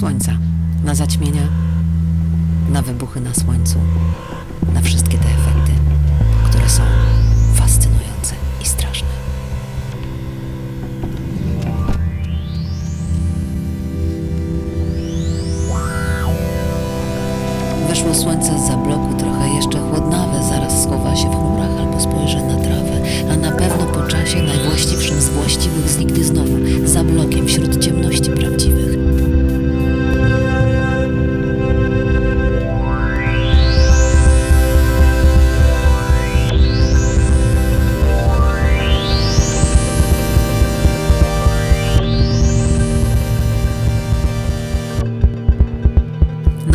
słońca, na zaćmienia, na wybuchy na słońcu, na wszystkie te efekty, które są fascynujące i straszne. Wyszło słońce z bloku, trochę jeszcze chłodnawe, zaraz schowa się w chmurach albo spojrzy na trawę, a na pewno po czasie najwłaściwszym z właściwych zniknie znowu, za blokiem, wśród ciemności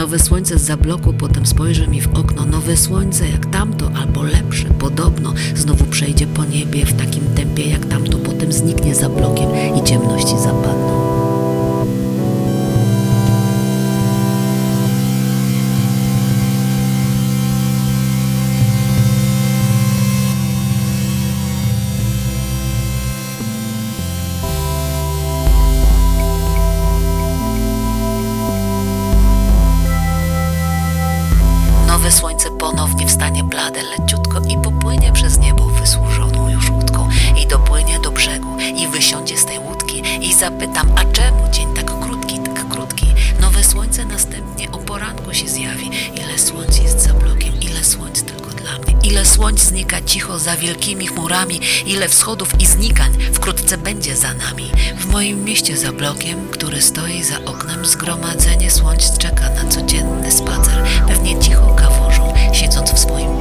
Nowe słońce z bloku, potem spojrzy mi w okno. Nowe słońce jak tamto, albo lepsze, podobno. Znowu przejdzie po niebie w takim tempie jak tamto, potem zniknie za blokiem i ciemności zapadną. Nowe słońce ponownie wstanie blade, leciutko i popłynie przez niebo wysłużoną już łódką i dopłynie do brzegu i wysiądzie z tej łódki i zapytam, a czemu dzień tak krótki, tak krótki? Nowe słońce następnie o poranku się zjawi. Ile słońc jest za blokiem, ile słońc tylko dla mnie. Ile słońc znika cicho za wielkimi chmurami, ile wschodów i znikań wkrótce będzie za nami. W moim mieście za blokiem, który stoi za oknem, zgromadzenie słońc czeka na codzienny spacer. Pewnie cicho в свой мир.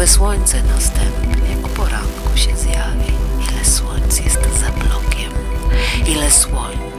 Nowe słońce następnie o poranku się zjawi. Ile słońc jest za blokiem, ile słońc